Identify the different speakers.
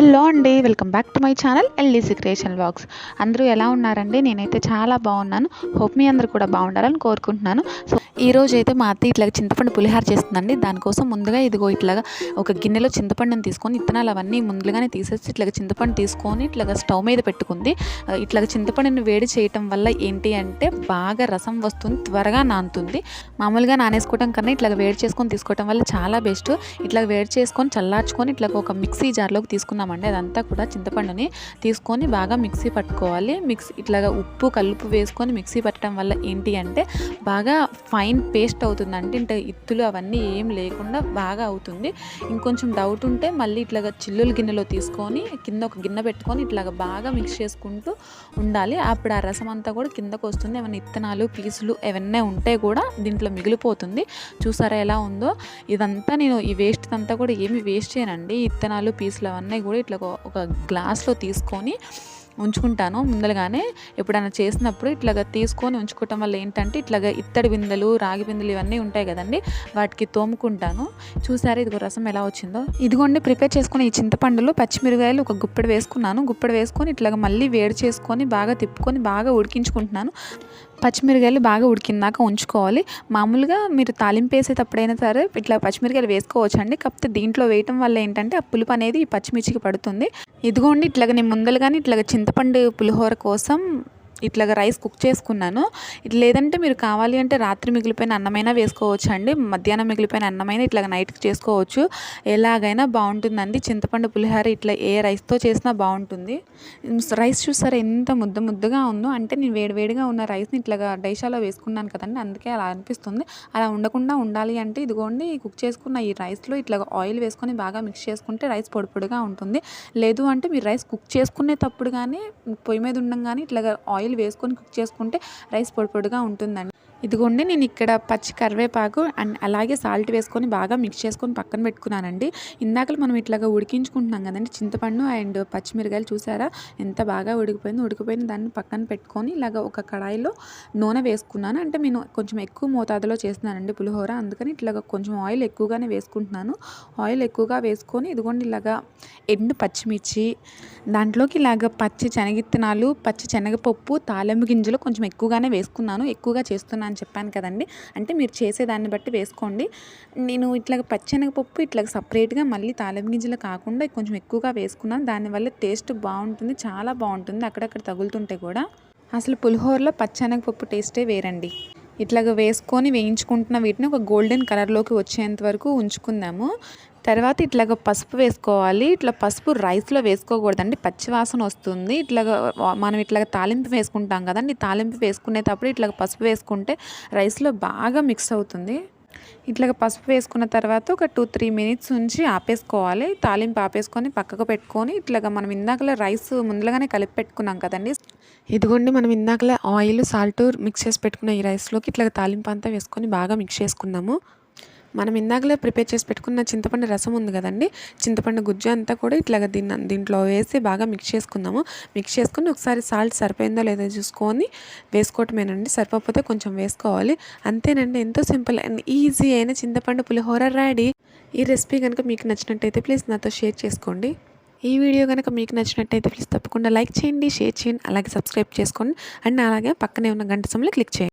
Speaker 1: Hello అండి welcome back to my channel LEC creation box అందరూ ఎలా ఉన్నారండి? నేనైతే చాలా బాగున్నాను. హోప్ మీ అందరూ కూడా బాగుండాలని కోరుకుంటున్నాను. సో ఈ రోజు అయితే మా అత్త ఇట్లా చింతపండు పులిహార చేస్తుందండి. దానికోసం ముందుగా ఇదిగో ఇట్లాగా ఒక గిన్నెలో చింతపండుని తీసుకొని ఇత్తనాలు అవన్నీ ముందుగానే తీసేసి ఇట్లాగ చింతపండు తీసుకొని ఇట్లాగ స్టవ్ మీద పెట్టుకుంది. ఇట్లా ఇట్లాగ చింతపండుని వేడి చేయటం వల్ల ఏంటి అంటే బాగా రసం వస్తుంది త్వరగా నానుతుంది. మామూలుగా నానేసుకోవటం కన్నా ఇట్లాగ వేడి చేసుకొని తీసుకోవటం వల్ల చాలా బెస్ట్. ఇట్లా వేడి చేసుకొని చల్లార్చుకొని ఇట్లా ఒక మిక్సీ జార్లోకి తీసుకున్నామండి అదంతా కూడా చింతపండుని తీసుకొని బాగా మిక్సీ పట్టుకోవాలి. మిక్సీ ఇట్లాగా ఉప్పు కలుపు వేసుకొని మిక్సీ పట్టడం వల్ల ఏంటి అంటే బాగా ఫైన్ పేస్ట్ అవుతుంది అంటే ఇత్తులు అవన్నీ ఏం లేకుండా బాగా అవుతుంది. ఇంకొంచెం డౌట్ ఉంటే మళ్ళీ ఇట్లాగా చిల్లుల గిన్నెలో తీసుకొని కింద ఒక గిన్నె పెట్టుకొని ఇట్లాగ బాగా మిక్స్ చేసుకుంటూ ఉండాలి. అప్పుడు ఆ రసం అంతా కూడా కిందకు వస్తుంది. ఏమైనా ఇత్తనాలు పీసులు ఏమన్నా ఉంటే కూడా దీంట్లో మిగిలిపోతుంది. చూసారా ఎలా ఉందో? ఇదంతా నేను ఈ వేస్ట్ అంతా కూడా ఏమి వేస్ట్ చేయనండి. ఇత్తనాలు పీసులు అవన్నీ కూడా ఇట్లా ఒక- గ్లాస్లో తీసుకొని ఉంచుకుంటాను. ముందలుగానే ఎప్పుడైనా చేసినప్పుడు ఇట్లాగా తీసుకొని ఉంచుకోవటం వల్ల ఏంటంటే ఇట్లాగా ఇత్తడి బిందెలు రాగి బిందెలు ఇవన్నీ ఉంటాయి కదండి వాటికి తోముకుంటాను. చూసారా ఇదిగో రసం ఎలా వచ్చిందో? ఇదిగోండి ప్రిపేర్ చేసుకుని ఈ చింతపండులో పచ్చిమిరకాయలు ఒక గుప్పెడు వేసుకున్నాను. గుప్పెడు వేసుకొని ఇట్లాగా మళ్ళీ వేడి చేసుకొని బాగా తిప్పుకొని బాగా ఉడికించుకుంటున్నాను. పచ్చిమిరకాయలు బాగా ఉడికిందాక ఉంచుకోవాలి. మామూలుగా మీరు తాలింపు వేసేటప్పుడైనా సరే ఇట్లా పచ్చిమిరకాయలు వేసుకోవచ్చు అండి కాకపోతే దీంట్లో వేయటం వల్ల ఏంటంటే ఆ పులుపు అనేది ఈ పచ్చిమిర్చికి పడుతుంది. ఇదిగోండి ఇట్లాగ నేను ముందలుగానే ఇట్లాగ చింతపండు పులిహోర కోసం ఇట్లాగా రైస్ కుక్ చేసుకున్నాను. ఇట్లా లేదంటే మీరు కావాలి అంటే రాత్రి మిగిలిపోయిన అన్నమైనా వేసుకోవచ్చు అండి మధ్యాహ్నం మిగిలిపోయిన అన్నమైనా ఇట్లా నైట్కి చేసుకోవచ్చు. ఎలాగైనా బాగుంటుందండి. చింతపండు పులిహోర ఇట్లా ఏ రైస్తో చేసినా బాగుంటుంది. రైస్ చూసారా ఎంత ముద్ద ముద్దగా ఉందో. అంటే నేను వేడివేడిగా ఉన్న రైస్ని ఇట్లాగా డైషాలో వేసుకున్నాను కదండి. అందుకే అలా అనిపిస్తుంది. అలా ఉండకుండా ఉండాలి అంటే ఇదిగోండి కుక్ చేసుకున్న ఈ రైస్లో ఇట్లా ఆయిల్ వేసుకొని బాగా మిక్స్ చేసుకుంటే రైస్ పొడి పొడిగా ఉంటుంది. లేదు అంటే మీరు రైస్ కుక్ చేసుకునేటప్పుడు కానీ పొయ్యి మీద ఉండంగానే ఇట్లా ఆయిల్ వేసుకొని కుక్ చేసుకుంటే రైస్ పొడి పొడిగా ఉంటుందండి. ఇదిగోండి నేను ఇక్కడ పచ్చి కరివేపాకు అండ్ అలాగే సాల్ట్ వేసుకొని బాగా మిక్స్ చేసుకొని పక్కన పెట్టుకున్నానండి. ఇందాక మనం ఇట్లాగా ఉడికించుకుంటున్నాం కదండి చింతపండు అండ్ పచ్చిమిరకాయలు చూసారా? ఎంత బాగా ఉడికిపోయింది ఉడికిపోయిన దాన్ని పక్కన పెట్టుకొని ఇలాగ ఒక కడాయిలో నూనె వేసుకున్నాను. అంటే నేను కొంచెం ఎక్కువ మోతాదులో చేస్తున్నానండి పులిహోర అందుకని ఇట్లాగ కొంచెం ఆయిల్ ఎక్కువగానే వేసుకుంటున్నాను. ఆయిల్ ఎక్కువగా వేసుకొని ఇదిగోండి ఇలాగా ఎండు పచ్చిమిర్చి దాంట్లోకి ఇలాగ పచ్చి శనగిత్తనాలు పచ్చి శనగపప్పు తాలింపు గింజలు కొంచెం ఎక్కువగానే వేసుకున్నాను. ఎక్కువగా చేస్తున్నాను అని చెప్పాను కదండి. అంటే మీరు చేసేదాన్ని బట్టి వేసుకోండి. నేను ఇట్లా పచ్చెనగపప్పు ఇట్లా సపరేట్గా మళ్ళీ తాలింపు గింజలు కాకుండా కొంచెం ఎక్కువగా వేసుకున్నాను. దానివల్ల టేస్ట్ బాగుంటుంది చాలా బాగుంటుంది అక్కడక్కడ తగులుతుంటే కూడా. అసలు పులిహోరలో పచ్చెనగపప్పు టేస్టే వేరండి. ఇట్లాగ వేసుకొని వేయించుకుంటున్న వీటిని ఒక గోల్డెన్ కలర్లోకి వచ్చేంత వరకు ఉంచుకుందాము. తర్వాత ఇట్లాగ పసుపు వేసుకోవాలి. ఇట్లా పసుపు రైస్లో వేసుకోకూడదండి. పచ్చివాసన వస్తుంది. ఇట్లాగ మనం ఇట్లాగ తాలింపు వేసుకుంటాం కదండి. తాలింపు వేసుకునేటప్పుడు ఇట్లాగ పసుపు వేసుకుంటే రైస్లో బాగా మిక్స్ అవుతుంది. ఇట్లాగ పసుపు వేసుకున్న తర్వాత ఒక టూ త్రీ మినిట్స్ ఉంచి ఆపేసుకోవాలి. తాలింపు ఆపేసుకొని పక్కకు పెట్టుకొని ఇట్లాగ మనం ఇందాకలో రైస్ ముందుగానే కలిపి పెట్టుకున్నాం కదండి. ఇదిగోండి మనం ఇందాకలా ఆయిల్ సాల్ట్ మిక్స్ చేసి పెట్టుకున్న ఈ రైస్లోకి ఇట్లాగ తాలింపు అంతా వేసుకొని బాగా మిక్స్ చేసుకున్నాము. మనం ఇందాకలే ప్రిపేర్ చేసి పెట్టుకున్న చింతపండు రసం ఉంది కదండి. చింతపండు గుజ్జు అంతా కూడా ఇట్లాగ దీన్ని దీంట్లో వేసి బాగా మిక్స్ చేసుకుందాము. మిక్స్ చేసుకుని ఒకసారి సాల్ట్ సరిపోయిందో లేదో చూసుకొని వేసుకోవటమేనండి. సరిపోతే కొంచెం వేసుకోవాలి. అంతేనండి ఎంతో సింపుల్ అండ్ ఈజీ అయిన చింతపండు పులిహోర రెడీ. ఈ రెసిపీ కనుక మీకు నచ్చినట్టయితే ప్లీజ్ నాతో షేర్ చేసుకోండి. ఈ వీడియో కనుక మీకు నచ్చినట్టయితే ప్లీజ్ తప్పకుండా లైక్ చేయండి షేర్ చేయండి అలాగే సబ్స్క్రైబ్ చేసుకోండి. అండ్ అలాగే పక్కనే ఉన్న గంట సమయంలో క్లిక్ చేయండి.